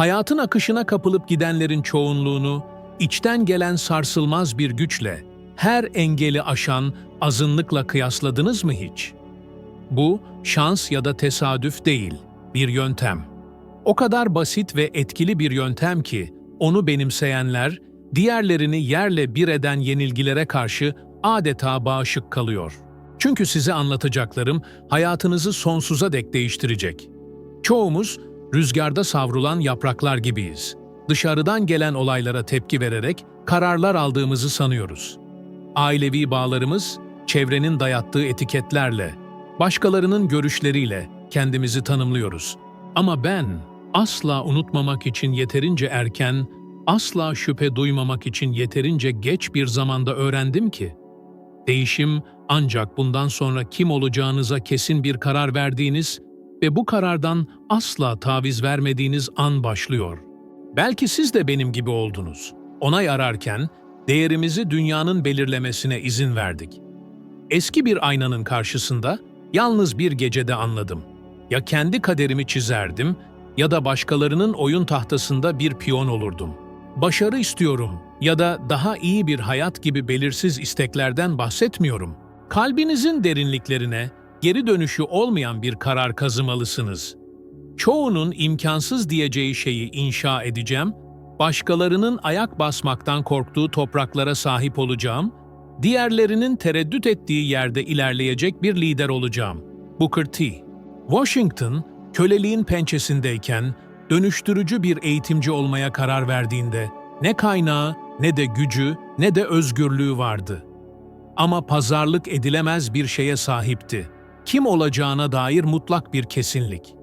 Hayatın akışına kapılıp gidenlerin çoğunluğunu, içten gelen sarsılmaz bir güçle, her engeli aşan azınlıkla kıyasladınız mı hiç? Bu, şans ya da tesadüf değil, bir yöntem. O kadar basit ve etkili bir yöntem ki, onu benimseyenler, diğerlerini yerle bir eden yenilgilere karşı adeta bağışık kalıyor. Çünkü size anlatacaklarım hayatınızı sonsuza dek değiştirecek. Çoğumuz rüzgarda savrulan yapraklar gibiyiz. Dışarıdan gelen olaylara tepki vererek kararlar aldığımızı sanıyoruz. Ailevi bağlarımız, çevrenin dayattığı etiketlerle, başkalarının görüşleriyle kendimizi tanımlıyoruz. Ama ben asla unutmamak için yeterince erken, asla şüphe duymamak için yeterince geç bir zamanda öğrendim ki, değişim ancak bundan sonra kim olacağınıza kesin bir karar verdiğiniz ve bu karardan asla taviz vermediğiniz an başlıyor. Belki siz de benim gibi oldunuz. Onay ararken değerimizi dünyanın belirlemesine izin verdik. Eski bir aynanın karşısında yalnız bir gecede anladım. Ya kendi kaderimi çizerdim ya da başkalarının oyun tahtasında bir piyon olurdum. Başarı istiyorum ya da daha iyi bir hayat gibi belirsiz isteklerden bahsetmiyorum. Kalbinizin derinliklerine geri dönüşü olmayan bir karar kazımalısınız. Çoğunun imkansız diyeceği şeyi inşa edeceğim, başkalarının ayak basmaktan korktuğu topraklara sahip olacağım, diğerlerinin tereddüt ettiği yerde ilerleyecek bir lider olacağım. Booker T. Washington, köleliğin pençesindeyken dönüştürücü bir eğitimci olmaya karar verdiğinde ne kaynağı, ne de gücü, ne de özgürlüğü vardı. Ama pazarlık edilemez bir şeye sahipti. Kim olacağına dair mutlak bir kesinlik.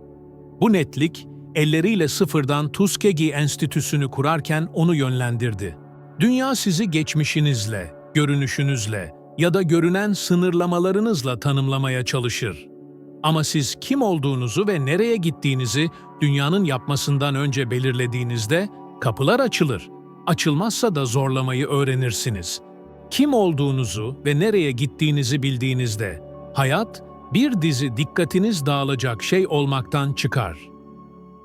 Bu netlik, elleriyle sıfırdan Tuskegee Enstitüsü'nü kurarken onu yönlendirdi. Dünya sizi geçmişinizle, görünüşünüzle ya da görünen sınırlamalarınızla tanımlamaya çalışır. Ama siz kim olduğunuzu ve nereye gittiğinizi dünyanın yapmasından önce belirlediğinizde kapılar açılır. Açılmazsa da zorlamayı öğrenirsiniz. Kim olduğunuzu ve nereye gittiğinizi bildiğinizde hayat bir dizi dikkatiniz dağılacak şey olmaktan çıkar.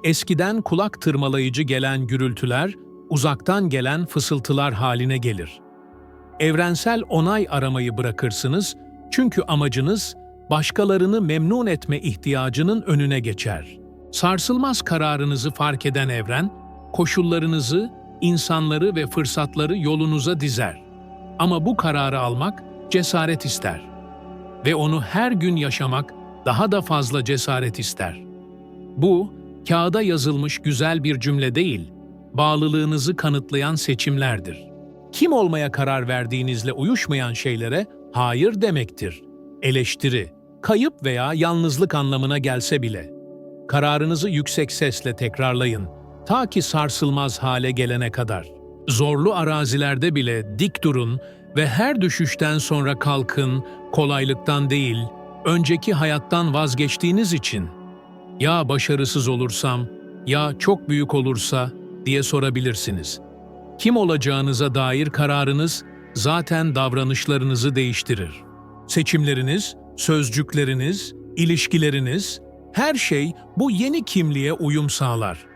Eskiden kulak tırmalayıcı gelen gürültüler uzaktan gelen fısıltılar haline gelir. Evrensel onay aramayı bırakırsınız çünkü amacınız başkalarını memnun etme ihtiyacının önüne geçer. Sarsılmaz kararınızı fark eden evren, koşullarınızı, insanları ve fırsatları yolunuza dizer. Ama bu kararı almak cesaret ister. Ve onu her gün yaşamak daha da fazla cesaret ister. Bu, kağıda yazılmış güzel bir cümle değil, bağlılığınızı kanıtlayan seçimlerdir. Kim olmaya karar verdiğinizle uyuşmayan şeylere hayır demektir. Eleştiri, kayıp veya yalnızlık anlamına gelse bile. Kararınızı yüksek sesle tekrarlayın, ta ki sarsılmaz hale gelene kadar. Zorlu arazilerde bile dik durun ve her düşüşten sonra kalkın, kolaylıktan değil, önceki hayattan vazgeçtiğiniz için. Ya başarısız olursam, ya çok büyük olursa diye sorabilirsiniz. Kim olacağınıza dair kararınız zaten davranışlarınızı değiştirir. Seçimleriniz, sözcükleriniz, ilişkileriniz, her şey bu yeni kimliğe uyum sağlar.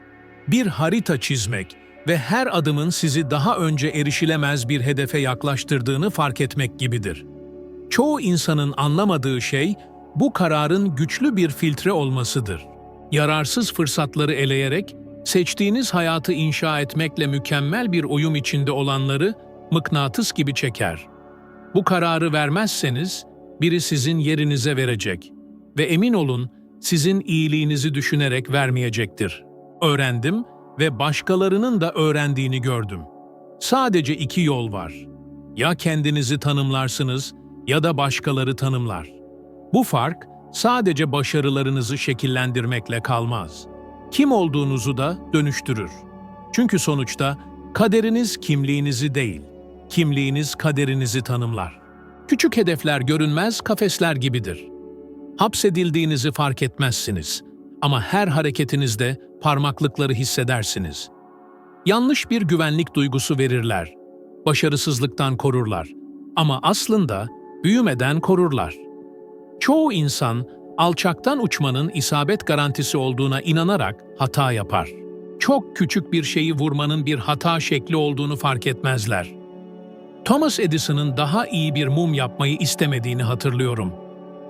Bir harita çizmek ve her adımın sizi daha önce erişilemez bir hedefe yaklaştırdığını fark etmek gibidir. Çoğu insanın anlamadığı şey bu kararın güçlü bir filtre olmasıdır. Yararsız fırsatları eleyerek seçtiğiniz hayatı inşa etmekle mükemmel bir uyum içinde olanları mıknatıs gibi çeker. Bu kararı vermezseniz biri sizin yerinize verecek ve emin olun sizin iyiliğinizi düşünerek vermeyecektir. Öğrendim ve başkalarının da öğrendiğini gördüm. Sadece iki yol var. Ya kendinizi tanımlarsınız ya da başkaları tanımlar. Bu fark sadece başarılarınızı şekillendirmekle kalmaz. Kim olduğunuzu da dönüştürür. Çünkü sonuçta kaderiniz kimliğinizi değil, kimliğiniz kaderinizi tanımlar. Küçük hedefler görünmez kafesler gibidir. Hapsedildiğinizi fark etmezsiniz ama her hareketinizde parmaklıkları hissedersiniz. Yanlış bir güvenlik duygusu verirler. Başarısızlıktan korurlar ama aslında büyümeden korurlar. Çoğu insan alçaktan uçmanın isabet garantisi olduğuna inanarak hata yapar. çok küçük bir şeyi vurmanın bir hata şekli olduğunu fark etmezler. Thomas Edison'ın daha iyi bir mum yapmayı istemediğini hatırlıyorum.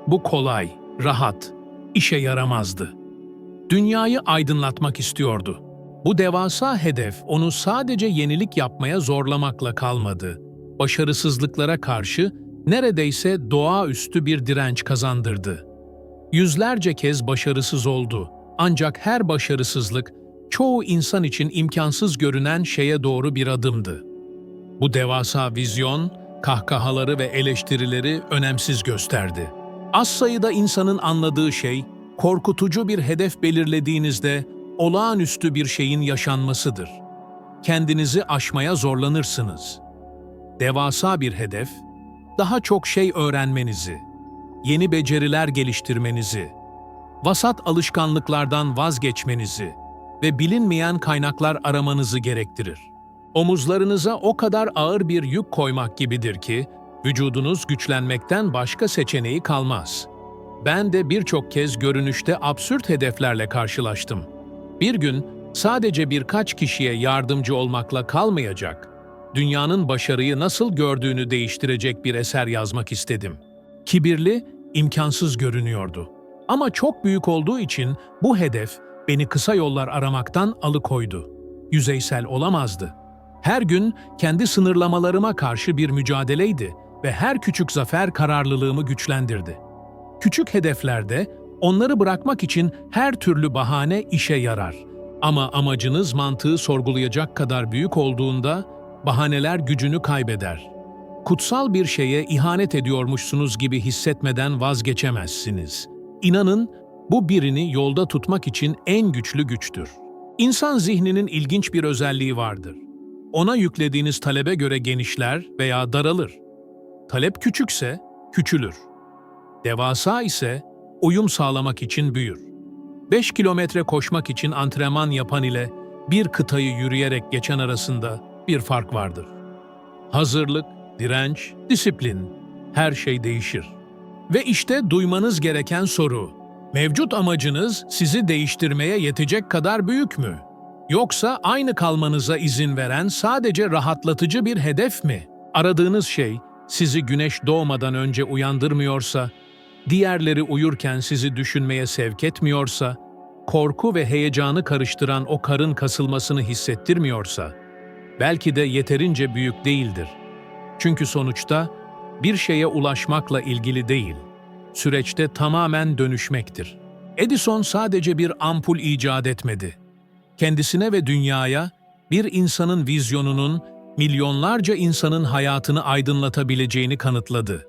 Bu kolay, rahat, işe yaramazdı. Dünyayı aydınlatmak istiyordu. Bu devasa hedef onu sadece yenilik yapmaya zorlamakla kalmadı. Başarısızlıklara karşı neredeyse doğaüstü bir direnç kazandırdı. Yüzlerce kez başarısız oldu. Ancak her başarısızlık çoğu insan için imkansız görünen şeye doğru bir adımdı. Bu devasa vizyon, kahkahaları ve eleştirileri önemsiz gösterdi. Az sayıda insanın anladığı şey, korkutucu bir hedef belirlediğinizde olağanüstü bir şeyin yaşanmasıdır. Kendinizi aşmaya zorlanırsınız. Devasa bir hedef, daha çok şey öğrenmenizi, yeni beceriler geliştirmenizi, vasat alışkanlıklardan vazgeçmenizi ve bilinmeyen kaynaklar aramanızı gerektirir. Omuzlarınıza o kadar ağır bir yük koymak gibidir ki, vücudunuz güçlenmekten başka seçeneği kalmaz. Ben de birçok kez görünüşte absürt hedeflerle karşılaştım. Bir gün sadece birkaç kişiye yardımcı olmakla kalmayacak, dünyanın başarıyı nasıl gördüğünü değiştirecek bir eser yazmak istedim. Kibirli, imkansız görünüyordu. Ama çok büyük olduğu için bu hedef beni kısa yollar aramaktan alıkoydu. Yüzeysel olamazdı. Her gün kendi sınırlamalarıma karşı bir mücadeleydi ve her küçük zafer kararlılığımı güçlendirdi. Küçük hedeflerde onları bırakmak için her türlü bahane işe yarar. Ama amacınız mantığı sorgulayacak kadar büyük olduğunda bahaneler gücünü kaybeder. Kutsal bir şeye ihanet ediyormuşsunuz gibi hissetmeden vazgeçemezsiniz. İnanın bu birini yolda tutmak için en güçlü güçtür. İnsan zihninin ilginç bir özelliği vardır. Ona yüklediğiniz talebe göre genişler veya daralır. Talep küçükse küçülür. Devasa ise uyum sağlamak için büyür. 5 kilometre koşmak için antrenman yapan ile bir kıtayı yürüyerek geçen arasında bir fark vardır. Hazırlık, direnç, disiplin, her şey değişir. Ve işte duymanız gereken soru. Mevcut amacınız sizi değiştirmeye yetecek kadar büyük mü? Yoksa aynı kalmanıza izin veren sadece rahatlatıcı bir hedef mi? Aradığınız şey sizi güneş doğmadan önce uyandırmıyorsa, diğerleri uyurken sizi düşünmeye sevk etmiyorsa, korku ve heyecanı karıştıran o karın kasılmasını hissettirmiyorsa, belki de yeterince büyük değildir. Çünkü sonuçta bir şeye ulaşmakla ilgili değil, süreçte tamamen dönüşmektir. Edison sadece bir ampul icat etmedi. Kendisine ve dünyaya bir insanın vizyonunun milyonlarca insanın hayatını aydınlatabileceğini kanıtladı.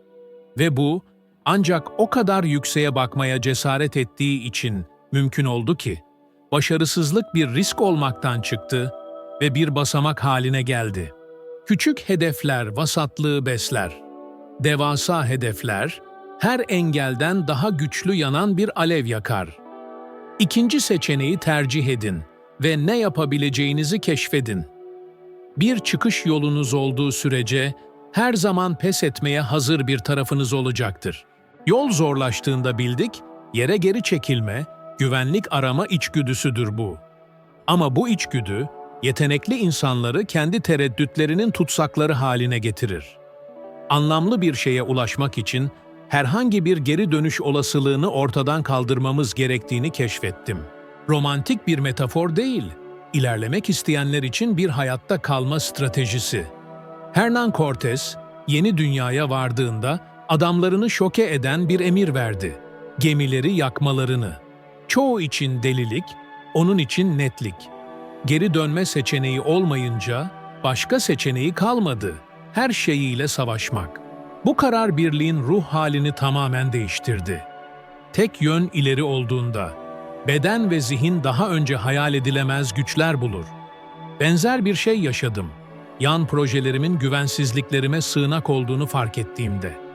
Ve bu ancak o kadar yükseğe bakmaya cesaret ettiği için mümkün oldu ki, başarısızlık bir risk olmaktan çıktı ve bir basamak haline geldi. Küçük hedefler vasatlığı besler. Devasa hedefler, her engelden daha güçlü yanan bir alev yakar. İkinci seçeneği tercih edin ve ne yapabileceğinizi keşfedin. Bir çıkış yolunuz olduğu sürece her zaman pes etmeye hazır bir tarafınız olacaktır. Yol zorlaştığında bildik, yere geri çekilme, güvenlik arama içgüdüsüdür bu. Ama bu içgüdü, yetenekli insanları kendi tereddütlerinin tutsakları haline getirir. Anlamlı bir şeye ulaşmak için herhangi bir geri dönüş olasılığını ortadan kaldırmamız gerektiğini keşfettim. Romantik bir metafor değil, ilerlemek isteyenler için bir hayatta kalma stratejisi. Hernan Cortes, yeni dünyaya vardığında adamlarını şoke eden bir emir verdi. Gemileri yakmalarını. Çoğu için delilik, onun için netlik. Geri dönme seçeneği olmayınca başka seçeneği kalmadı. Her şeyiyle savaşmak. Bu karar birliğin ruh halini tamamen değiştirdi. Tek yön ileri olduğunda, beden ve zihin daha önce hayal edilemez güçler bulur. Benzer bir şey yaşadım. Yan projelerimin güvensizliklerime sığınak olduğunu fark ettiğimde.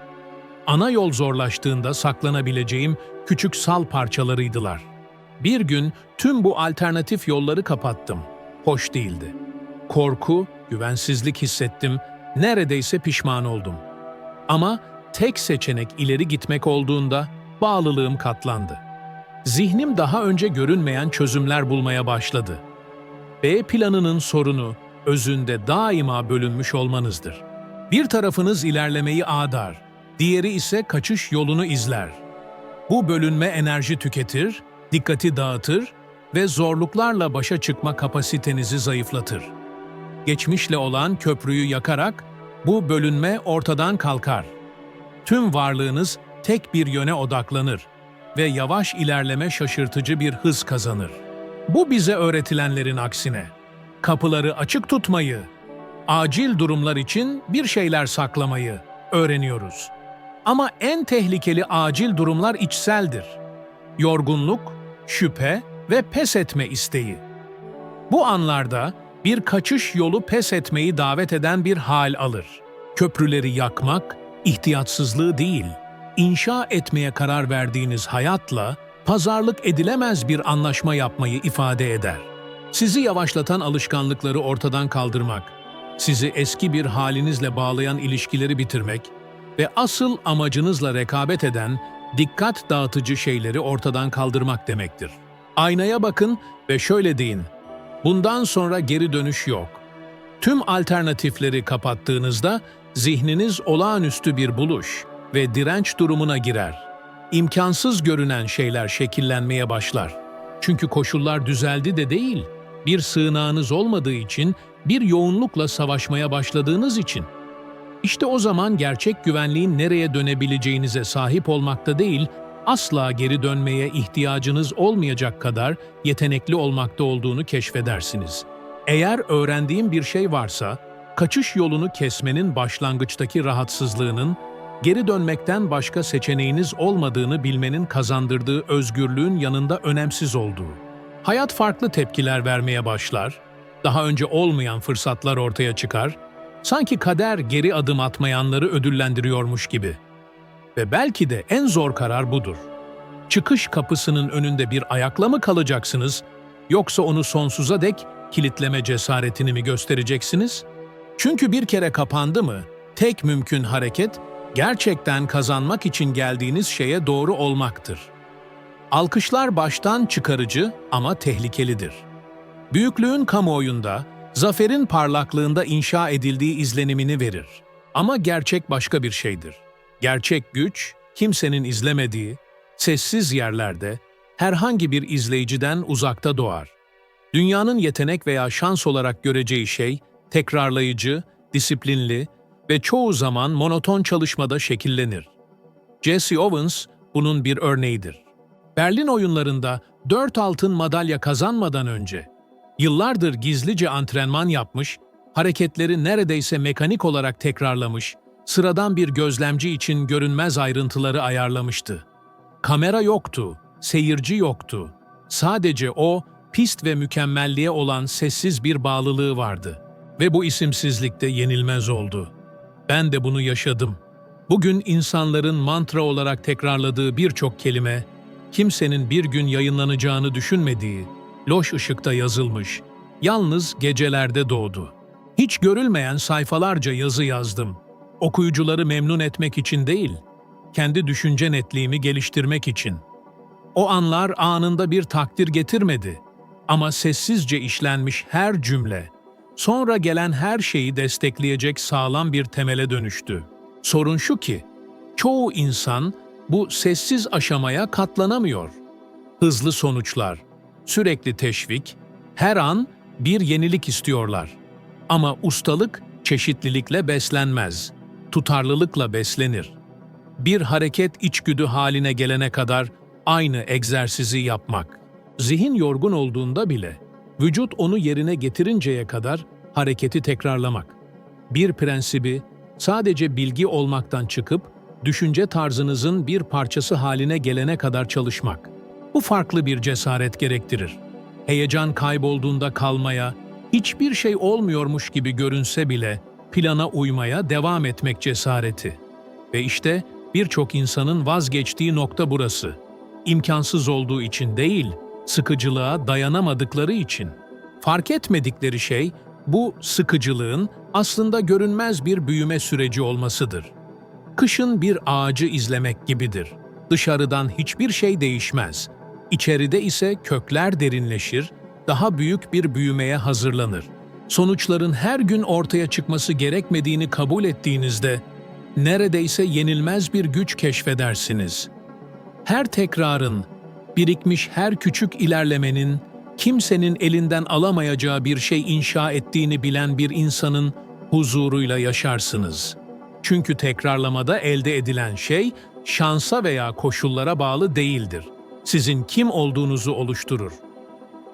Ana yol zorlaştığında saklanabileceğim küçük sal parçalarıydılar. Bir gün tüm bu alternatif yolları kapattım. Hoş değildi. Korku, güvensizlik hissettim, neredeyse pişman oldum. Ama tek seçenek ileri gitmek olduğunda bağlılığım katlandı. Zihnim daha önce görünmeyen çözümler bulmaya başladı. B planının sorunu özünde daima bölünmüş olmanızdır. Bir tarafınız ilerlemeyi ağdar, diğeri ise kaçış yolunu izler. Bu bölünme enerji tüketir, dikkati dağıtır ve zorluklarla başa çıkma kapasitenizi zayıflatır. Geçmişle olan köprüyü yakarak bu bölünme ortadan kalkar. Tüm varlığınız tek bir yöne odaklanır ve yavaş ilerleme şaşırtıcı bir hız kazanır. Bu bize öğretilenlerin aksine kapıları açık tutmayı, acil durumlar için bir şeyler saklamayı öğreniyoruz. Ama en tehlikeli acil durumlar içseldir. Yorgunluk, şüphe ve pes etme isteği. Bu anlarda bir kaçış yolu pes etmeyi davet eden bir hal alır. Köprüleri yakmak, ihtiyatsızlığı değil, inşa etmeye karar verdiğiniz hayatla pazarlık edilemez bir anlaşma yapmayı ifade eder. Sizi yavaşlatan alışkanlıkları ortadan kaldırmak, sizi eski bir halinizle bağlayan ilişkileri bitirmek ve asıl amacınızla rekabet eden dikkat dağıtıcı şeyleri ortadan kaldırmak demektir. Aynaya bakın ve şöyle deyin, bundan sonra geri dönüş yok. Tüm alternatifleri kapattığınızda zihniniz olağanüstü bir buluş ve direnç durumuna girer. İmkansız görünen şeyler şekillenmeye başlar. Çünkü koşullar düzeldi de değil, bir sığınağınız olmadığı için, bir yoğunlukla savaşmaya başladığınız için. İşte o zaman gerçek güvenliğin nereye dönebileceğinize sahip olmakta değil, asla geri dönmeye ihtiyacınız olmayacak kadar yetenekli olmakta olduğunu keşfedersiniz. Eğer öğrendiğim bir şey varsa, kaçış yolunu kesmenin başlangıçtaki rahatsızlığının, geri dönmekten başka seçeneğiniz olmadığını bilmenin kazandırdığı özgürlüğün yanında önemsiz olduğu. Hayat farklı tepkiler vermeye başlar, daha önce olmayan fırsatlar ortaya çıkar, sanki kader geri adım atmayanları ödüllendiriyormuş gibi. Ve belki de en zor karar budur. Çıkış kapısının önünde bir ayakla mı kalacaksınız, yoksa onu sonsuza dek kilitleme cesaretini mi göstereceksiniz? Çünkü bir kere kapandı mı, tek mümkün hareket, gerçekten kazanmak için geldiğiniz şeye doğru olmaktır. Alkışlar baştan çıkarıcı ama tehlikelidir. Büyüklüğün kamuoyunda, zaferin parlaklığında inşa edildiği izlenimini verir. Ama gerçek başka bir şeydir. Gerçek güç, kimsenin izlemediği, sessiz yerlerde, herhangi bir izleyiciden uzakta doğar. Dünyanın yetenek veya şans olarak göreceği şey, tekrarlayıcı, disiplinli ve çoğu zaman monoton çalışmada şekillenir. Jesse Owens bunun bir örneğidir. Berlin oyunlarında dört altın madalya kazanmadan önce, yıllardır gizlice antrenman yapmış, hareketleri neredeyse mekanik olarak tekrarlamış, sıradan bir gözlemci için görünmez ayrıntıları ayarlamıştı. Kamera yoktu, seyirci yoktu. Sadece o, pist ve mükemmelliğe olan sessiz bir bağlılığı vardı. Ve bu isimsizlikte yenilmez oldu. Ben de bunu yaşadım. Bugün insanların mantra olarak tekrarladığı birçok kelime, kimsenin bir gün yayınlanacağını düşünmediği, loş ışıkta yazılmış, yalnız gecelerde doğdu. Hiç görülmeyen sayfalarca yazı yazdım. Okuyucuları memnun etmek için değil, kendi düşünce netliğimi geliştirmek için. O anlar anında bir takdir getirmedi ama sessizce işlenmiş her cümle, sonra gelen her şeyi destekleyecek sağlam bir temele dönüştü. Sorun şu ki, çoğu insan bu sessiz aşamaya katlanamıyor. Hızlı sonuçlar, sürekli teşvik, her an bir yenilik istiyorlar. Ama ustalık çeşitlilikle beslenmez, tutarlılıkla beslenir. Bir hareket içgüdü haline gelene kadar aynı egzersizi yapmak. Zihin yorgun olduğunda bile vücut onu yerine getirinceye kadar hareketi tekrarlamak. Bir prensibi sadece bilgi olmaktan çıkıp düşünce tarzınızın bir parçası haline gelene kadar çalışmak. Bu farklı bir cesaret gerektirir. Heyecan kaybolduğunda kalmaya, hiçbir şey olmuyormuş gibi görünse bile plana uymaya devam etmek cesareti. Ve işte birçok insanın vazgeçtiği nokta burası. İmkansız olduğu için değil, sıkıcılığa dayanamadıkları için. Fark etmedikleri şey bu sıkıcılığın aslında görünmez bir büyüme süreci olmasıdır. Kışın bir ağacı izlemek gibidir. Dışarıdan hiçbir şey değişmez. İçeride ise kökler derinleşir, daha büyük bir büyümeye hazırlanır. Sonuçların her gün ortaya çıkması gerekmediğini kabul ettiğinizde neredeyse yenilmez bir güç keşfedersiniz. Her tekrarın, birikmiş her küçük ilerlemenin kimsenin elinden alamayacağı bir şey inşa ettiğini bilen bir insanın huzuruyla yaşarsınız. Çünkü tekrarlamada elde edilen şey şansa veya koşullara bağlı değildir. Sizin kim olduğunuzu oluşturur.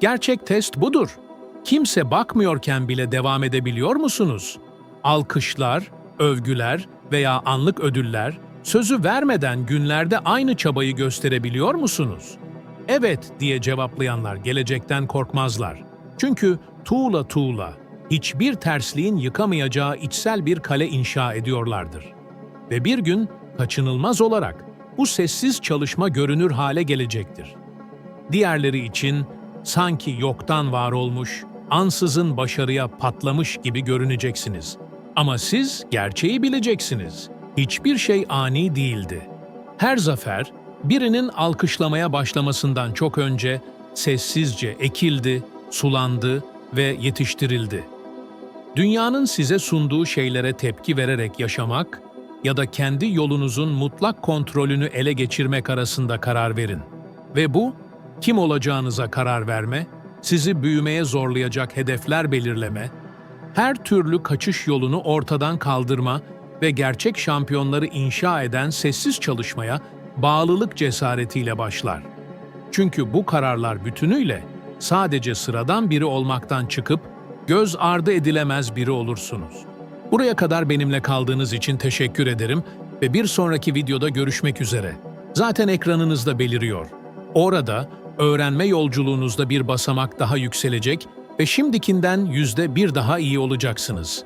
Gerçek test budur. Kimse bakmıyorken bile devam edebiliyor musunuz? Alkışlar, övgüler veya anlık ödüller sözü vermeden günlerde aynı çabayı gösterebiliyor musunuz? Evet diye cevaplayanlar gelecekten korkmazlar. Çünkü tuğla tuğla, hiçbir tersliğin yıkamayacağı içsel bir kale inşa ediyorlardır. Ve bir gün kaçınılmaz olarak bu sessiz çalışma görünür hale gelecektir. Diğerleri için sanki yoktan var olmuş, ansızın başarıya patlamış gibi görüneceksiniz. Ama siz gerçeği bileceksiniz. Hiçbir şey ani değildi. Her zafer, birinin alkışlamaya başlamasından çok önce sessizce ekildi, sulandı ve yetiştirildi. Dünyanın size sunduğu şeylere tepki vererek yaşamak ya da kendi yolunuzun mutlak kontrolünü ele geçirmek arasında karar verin. Ve bu, kim olacağınıza karar verme, sizi büyümeye zorlayacak hedefler belirleme, her türlü kaçış yolunu ortadan kaldırma ve gerçek şampiyonları inşa eden sessiz çalışmaya bağlılık cesaretiyle başlar. Çünkü bu kararlar bütünüyle sadece sıradan biri olmaktan çıkıp göz ardı edilemez biri olursunuz. Buraya kadar benimle kaldığınız için teşekkür ederim ve bir sonraki videoda görüşmek üzere. Zaten ekranınızda beliriyor. Orada öğrenme yolculuğunuzda bir basamak daha yükselecek ve şimdikinden yüzde bir daha iyi olacaksınız.